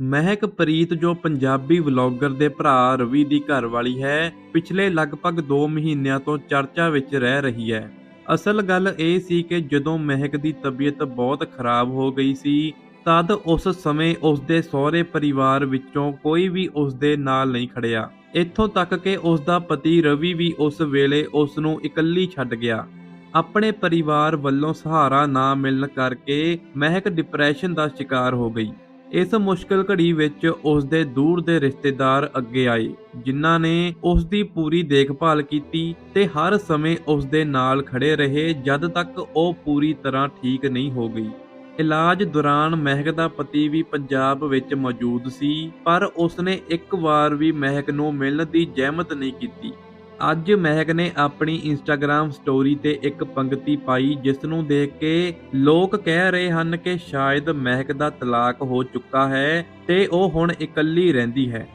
ਮਹਿਕ ਪ੍ਰੀਤ ਜੋ ਪੰਜਾਬੀ ਵਲੌਗਰ ਦੇ ਭਰਾ ਰਵੀ ਦੀ ਘਰਵਾਲੀ ਹੈ, ਪਿਛਲੇ ਲਗਭਗ 2 ਮਹੀਨਿਆਂ ਤੋਂ ਚਰਚਾ ਵਿੱਚ ਰਹਿ ਰਹੀ ਹੈ। ਅਸਲ ਗੱਲ ਇਹ ਸੀ ਕਿ ਜਦੋਂ ਮਹਿਕ ਦੀ ਤਬੀਅਤ ਬਹੁਤ ਖਰਾਬ ਹੋ ਗਈ ਸੀ, ਤਦ ਉਸ ਸਮੇਂ ਉਸ ਦੇ ਸਹੁਰੇ ਪਰਿਵਾਰ ਵਿੱਚੋਂ ਕੋਈ ਵੀ ਉਸ ਦੇ ਨਾਲ ਨਹੀਂ ਖੜਿਆ। ਇੱਥੋਂ ਤੱਕ ਕਿ ਉਸ ਦਾ ਪਤੀ ਰਵੀ ਵੀ ਉਸ ਵੇਲੇ ਉਸ ਨੂੰ ਇਕੱਲੀ ਛੱਡ ਗਿਆ। ਆਪਣੇ ਪਰਿਵਾਰ ਵੱਲੋਂ ਸਹਾਰਾ ਨਾ ਮਿਲਣ ਕਰਕੇ ਮਹਿਕ ਡਿਪਰੈਸ਼ਨ ਦਾ ਸ਼ਿਕਾਰ ਹੋ ਗਈ। ਇਸ ਮੁਸ਼ਕਲ ਘੜੀ ਵਿੱਚ ਉਸ ਦੇ ਦੂਰ ਦੇ ਰਿਸ਼ਤੇਦਾਰ ਅੱਗੇ ਆਏ, ਜਿਨ੍ਹਾਂ ਨੇ ਉਸ ਦੀ ਪੂਰੀ ਦੇਖਭਾਲ ਕੀਤੀ ਤੇ ਹਰ ਸਮੇਂ ਉਸ ਦੇ ਨਾਲ ਖੜੇ ਰਹੇ ਜਦ ਤੱਕ ਉਹ ਪੂਰੀ ਤਰ੍ਹਾਂ ਠੀਕ ਨਹੀਂ ਹੋ ਗਈ। ਇਲਾਜ ਦੌਰਾਨ ਮਹਿਕ ਦਾ ਪਤੀ ਵੀ ਪੰਜਾਬ ਵਿੱਚ ਮੌਜੂਦ ਸੀ, ਪਰ ਉਸਨੇ ਇੱਕ ਵਾਰ ਵੀ ਮਹਿਕ ਨੂੰ ਮਿਲਣ ਦੀ ਜ਼ਹਿਮਤ ਨਹੀਂ ਕੀਤੀ। ਅੱਜ ਮਹਿਕ ਨੇ ਆਪਣੀ ਇੰਸਟਾਗ੍ਰam ਸਟੋਰੀ ਤੇ ਇੱਕ ਪੰਗਤੀ ਪਾਈ ਜਿਸ ਨੂੰ ਦੇਖ ਕੇ ਲੋਕ ਕਹਿ ਰਹੇ ਹਨ ਕਿ ਸ਼ਾਇਦ ਮਹਿਕ ਦਾ ਤਲਾਕ ਹੋ ਚੁੱਕਾ ਹੈ ਤੇ ਉਹ ਹੁਣ ਇਕੱਲੀ ਰਹਿੰਦੀ ਹੈ।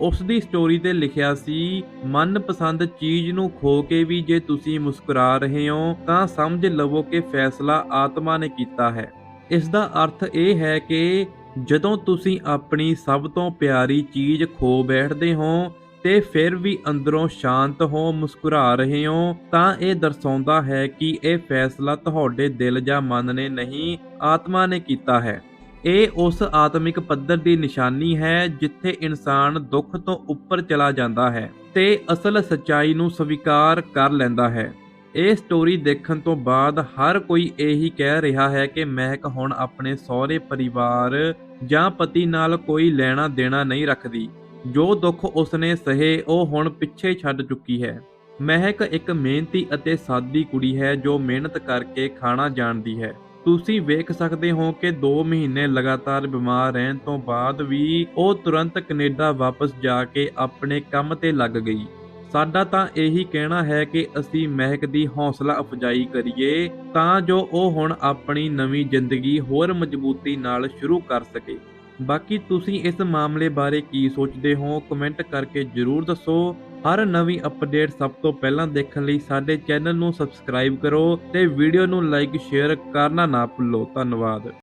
ਉਸ ਦੀ ਸਟੋਰੀ ਤੇ ਲਿਖਿਆ ਸੀ, ਮਨਪਸੰਦ ਚੀਜ਼ ਨੂੰ ਖੋ ਕੇ ਵੀ ਜੇ ਤੁਸੀਂ ਮੁਸਕਰਾ ਰਹੇ ਹੋ, ਤਾਂ ਸਮਝ ਲਵੋ ਕਿ ਫੈਸਲਾ ਆਤਮਾ ਨੇ ਕੀਤਾ ਹੈ। ਇਸ ਦਾ ਅਰਥ ਇਹ ਹੈ ਕਿ ਜਦੋਂ ਤੁਸੀਂ ਆਪਣੀ ਸਭ ਤੋਂ ਪਿਆਰੀ ਚੀਜ਼ ਖੋ ਬੈਠਦੇ ਹੋ ਤੇ ਫਿਰ ਵੀ ਅੰਦਰੋਂ ਸ਼ਾਂਤ ਹੋ ਮੁਸਕਰਾ ਰਹੇ ਹੋ, ਤਾਂ ਇਹ ਦਰਸਾਉਂਦਾ ਹੈ ਕਿ ਇਹ ਫੈਸਲਾ ਤੁਹਾਡੇ ਦਿਲ ਜਾਂ ਮਨ ਨੇ ਨਹੀਂ, ਆਤਮਾ ਨੇ ਕੀਤਾ ਹੈ। ਇਹ ਉਸ ਆਤਮਿਕ ਪੱਧਰ ਦੀ ਨਿਸ਼ਾਨੀ ਹੈ ਜਿੱਥੇ ਇਨਸਾਨ ਦੁੱਖ ਤੋਂ ਉੱਪਰ ਚਲਾ ਜਾਂਦਾ ਹੈ ਤੇ ਅਸਲ ਸੱਚਾਈ ਨੂੰ ਸਵੀਕਾਰ ਕਰ ਲੈਂਦਾ ਹੈ। ਇਹ ਸਟੋਰੀ ਦੇਖਣ ਤੋਂ ਬਾਅਦ ਹਰ ਕੋਈ ਇਹੀ ਕਹਿ ਰਿਹਾ ਹੈ ਕਿ ਮਹਿਕ ਹੁਣ ਆਪਣੇ ਸਹੁਰੇ ਪਰਿਵਾਰ ਜਾਂ ਪਤੀ ਨਾਲ ਕੋਈ ਲੈਣਾ ਦੇਣਾ ਨਹੀਂ ਰੱਖਦੀ। ਜੋ ਦੁੱਖ ਉਸਨੇ ਸਹੇ, ਉਹ ਹੁਣ ਪਿੱਛੇ ਛੱਡ ਚੁੱਕੀ ਹੈ। ਮਹਿਕ ਇੱਕ ਮਿਹਨਤੀ ਅਤੇ ਸਾਦੀ ਕੁੜੀ ਹੈ, ਜੋ ਮਿਹਨਤ ਕਰਕੇ ਖਾਣਾ ਜਾਣਦੀ ਹੈ। ਤੁਸੀਂ ਵੇਖ ਸਕਦੇ ਹੋ ਕਿ 2 ਮਹੀਨੇ ਲਗਾਤਾਰ ਬਿਮਾਰ ਰਹਿਣ ਤੋਂ ਬਾਅਦ ਵੀ ਉਹ ਤੁਰੰਤ ਕੈਨੇਡਾ ਵਾਪਸ ਜਾ ਕੇ ਆਪਣੇ ਕੰਮ ਤੇ ਲੱਗ ਗਈ। ਸਾਡਾ ਤਾਂ ਇਹੀ ਕਹਿਣਾ ਹੈ ਕਿ ਅਸੀਂ ਮਹਿਕ ਦੀ ਹੌਸਲਾ ਅਫਜਾਈ ਕਰੀਏ, ਤਾਂ ਜੋ ਉਹ ਹੁਣ ਆਪਣੀ ਨਵੀਂ ਜ਼ਿੰਦਗੀ ਹੋਰ ਮਜ਼ਬੂਤੀ ਨਾਲ ਸ਼ੁਰੂ ਕਰ ਸਕੇ। ਬਾਕੀ ਤੁਸੀਂ ਇਸ ਮਾਮਲੇ ਬਾਰੇ ਕੀ ਸੋਚਦੇ ਹੋ ਕਮੈਂਟ ਕਰਕੇ ਜਰੂਰ ਦੱਸੋ। ਹਰ ਨਵੀਂ ਅਪਡੇਟ ਸਭ ਤੋਂ ਪਹਿਲਾਂ ਦੇਖਣ ਲਈ ਸਾਡੇ ਚੈਨਲ ਨੂੰ ਸਬਸਕ੍ਰਾਈਬ ਕਰੋ ਤੇ ਵੀਡੀਓ ਨੂੰ ਲਾਈਕ ਸ਼ੇਅਰ ਕਰਨਾ ਨਾ ਭੁੱਲੋ। ਧੰਨਵਾਦ।